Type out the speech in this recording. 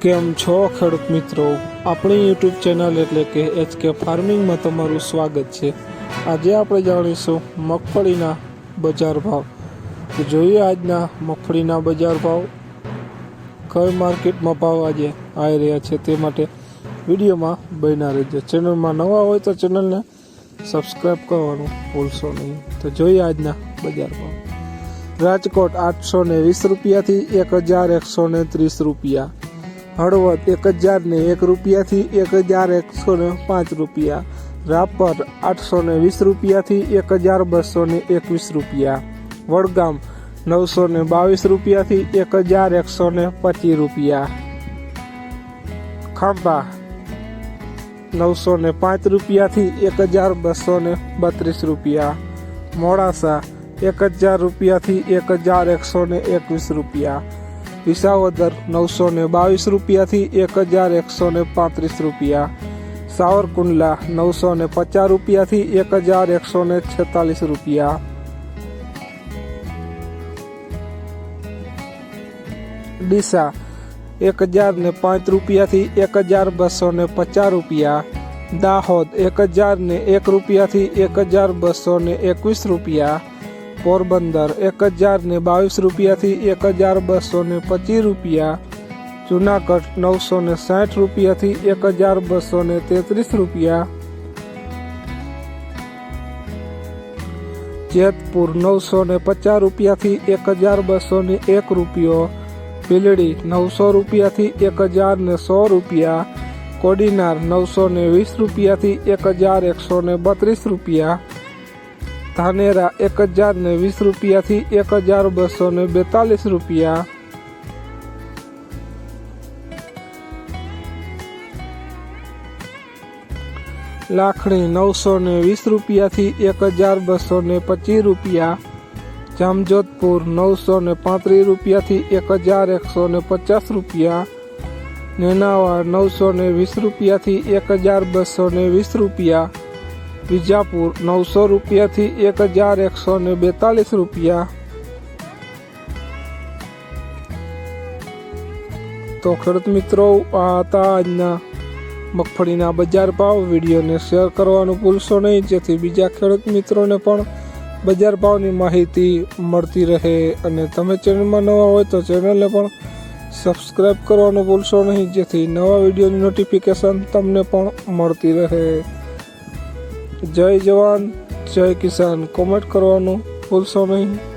કેમ છો ખેડૂત મિત્રો? આપણી યુટ્યુબ ચેનલ એટલે કે એચ કે ફાર્મિંગમાં તમારું સ્વાગત છે. આજે આપણે જાણીશું મગફળીના બજાર ભાવ. તો જોઈએ આજના મગફળીના બજાર ભાવ. કઈ માર્કેટમાં ભાવ આજે આવી રહ્યા છે તે માટે વિડીયોમાં બન્યા રહેજો. ચેનલમાં નવા હોય તો ચેનલને સબસ્ક્રાઈબ કરવાનું ભૂલશો નહીં. તો જોઈએ આજના બજાર ભાવ. રાજકોટ આઠસો ને વીસ રૂપિયાથી એક હજાર એકસો ને ત્રીસ રૂપિયા. હળવદ એક હજાર ને એક રૂપિયાથી એક હજાર એકસો ને પાંચ રૂપિયા. રાપર આઠસો ને વીસ રૂપિયાથી એક હજાર બસો ને એકવીસ રૂપિયા. વડગામ નવસો ને બાવીસ રૂપિયાથી એક હજાર એકસો ને પચીસ રૂપિયા. ખાંભા નવસો ને પાંચ રૂપિયાથી એક હજાર બસો ને બત્રીસ રૂપિયા. મોડાસા એક હજાર રૂપિયાથી એક હજાર એકસો ને એકવીસ રૂપિયા. વિસાવદર નવસો ને બાવીસ રૂપિયાથી એક હજાર એકસો ને પાંત્રીસ રૂપિયા. સાવરકુંડલા નવસો ને પચાસ રૂપિયાથી એક હજાર એકસો ને છેતાલીસ રૂપિયા. ડીસા એક હજાર ને પાંચ રૂપિયાથી એક હજાર બસો ને પચાસ રૂપિયા. દાહોદ એક હજાર ને એક રૂપિયાથી એક હજાર બસો ને એકવીસ રૂપિયા. પોરબંદર એક હજાર ને બાવીસ રૂપિયાથી એક હજાર બસો ને પચીસ રૂપિયા, જુનાગઢ નવસો ને સાઠ રૂપિયાથી એક હજાર બસો ને તેત્રીસ રૂપિયા, જેતપુર નવસો ને પચાસ રૂપિયાથી એક હજાર બસો ને એક રૂપિયો ભીલડી નવસો રૂપિયાથી એક હજાર ને સો રૂપિયા, કોડીનાર નવસો ને વીસ રૂપિયાથી એક હજાર એકસો ને બત્રીસ રૂપિયા ધાનેરા એક હજાર ને વીસ રૂપિયાથી એક હજાર બસો ને બેતાલીસ રૂપિયા. લાખણી નવસો ને વીસ રૂપિયાથી એક હજાર બસો ને પચીસ રૂપિયા. જામજોધપુર નવસો ને પાંત્રીસ રૂપિયાથી એક હજાર એકસો ને પચાસ રૂપિયા. નેનાવા નવસો ને વીસ રૂપિયાથી એક હજાર બસો ને વીસ રૂપિયા. વિજાપુર નવસો રૂપિયાથી એક હજાર એકસો ને બેતાલીસ રૂપિયા. તો ખેડૂત મિત્રો, આ હતા આજના મગફળીના બજાર ભાવ. વિડીયોને શેર કરવાનું ભૂલશો નહીં. જેથી બીજા ખેડૂત મિત્રોને પણ બજાર ભાવની માહિતી મળતી રહે. અને તમે ચેનલમાં નવા હોય તો ચેનલને પણ સબસ્ક્રાઈબ કરવાનું ભૂલશો નહીં. જેથી નવા વિડીયોની નોટિફિકેશન તમને પણ મળતી રહે. જય જવાન જય કિસાન. કોમેન્ટ કરવાનું ભૂલશો નહીં.